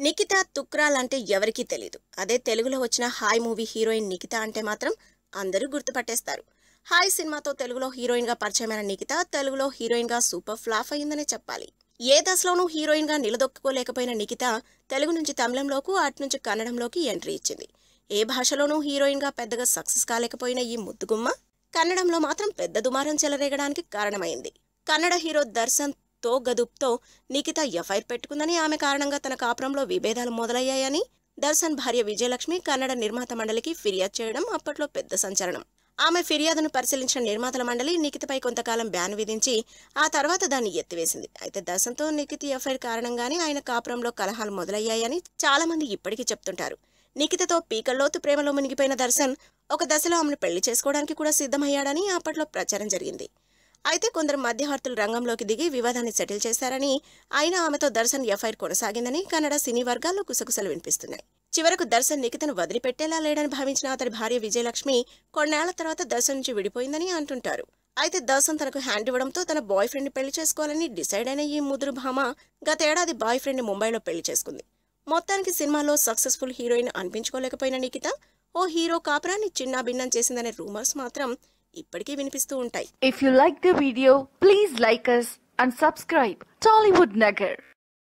నిఖిత తుక్రాల్ అంటే ఎవరికీ తెలీదు. అదే తెలుగులో వచ్చిన హాయ్ మూవీ హీరోయిన్ నిఖిత అంటే మాత్రం అందరూ గుర్తుపట్టేస్తారు. హాయ్ సినిమాతో తెలుగులో హీరోయిన్గా పరిచయమైన నిఖిత తెలుగులో హీరోయిన్గా సూపర్ ఫ్లాప్ అయిందనే చెప్పాలి. ఏ దశలోనూ హీరోయిన్గా నిలదొక్కుకోలేకపోయిన నిఖిత తెలుగు నుంచి తమిళంలోకి అటు నుంచి కన్నడంలోకి ఎంట్రీ ఇచ్చింది. ఏ భాషలోనూ హీరోయిన్గా పెద్దగా సక్సెస్ కాలేకపోయిన ఈ ముద్దుగుమ్మ కన్నడంలో మాత్రం పెద్ద దుమారం చెలరేగడానికి కారణమైంది. కన్నడ హీరో దర్శన్ తో గదుప్తో నిఖిత ఎఫ్ఐఆర్ పెట్టుకుందని ఆమె కారణంగా తన కాపురంలో విభేదాలు మొదలయ్యాయని దర్శన్ భార్య విజయలక్ష్మి కన్నడ నిర్మాత మండలికి ఫిర్యాదు చేయడం అప్పట్లో పెద్ద సంచలనం. ఆమె ఫిర్యాదును పరిశీలించిన నిర్మాతల మండలి నిఖితపై కొంతకాలం బ్యాన్ విధించి ఆ తర్వాత దాన్ని ఎత్తివేసింది. అయితే దర్శన్తో నిఖిత్ ఎఫ్ఐఆర్ కారణంగానే ఆయన కాపురంలో కలహాలు మొదలయ్యాయని చాలామంది ఇప్పటికీ చెప్తుంటారు. నిఖితతో పీకల్లోతు ప్రేమలో మునిగిపోయిన దర్శన్ ఒక దశలో ఆమెను పెళ్ళి చేసుకోవడానికి కూడా సిద్ధమయ్యాడని అప్పట్లో ప్రచారం జరిగింది. అయితే కొందరు మధ్యవర్తులు రంగంలోకి దిగి వివాదాన్ని సెటిల్ చేశారని అయినా ఆమెతో దర్శన్ ఎఫ్ఐఆర్ కొనసాగిందని కన్నడ సినీ వర్గాల్లో కుసకుసలు వినిపిస్తున్నాయి. చివరకు దర్శన్ నిఖితను వదిలిపెట్టేలా లేడని భావించిన అతడి భార్య విజయలక్ష్మి కొన్నేళ్ళ తర్వాత దర్శన్ నుంచి విడిపోయిందని అంటుంటారు. అయితే దర్శన్ తనకు హ్యాండ్ ఇవ్వడంతో తన బాయ్ ఫ్రెండ్ని పెళ్ళి చేసుకోవాలని డిసైడ్ అయిన ఈ ముదురు భామ గతేడాది బాయ్ ఫ్రెండ్ని ముంబైలో పెళ్ళి చేసుకుంది. మొత్తానికి సినిమాలో సక్సెస్ఫుల్ హీరోయిన్ అనిపించుకోలేకపోయిన నిఖిత ఓ హీరో కాపురాన్ని చిన్నాభిన్నం చేసిందనే రూమర్స్ మాత్రం ఇప్పటికీ వినిపిస్తూ ఉంటాయి. If you like the video please like us and subscribe Tollywood Nagar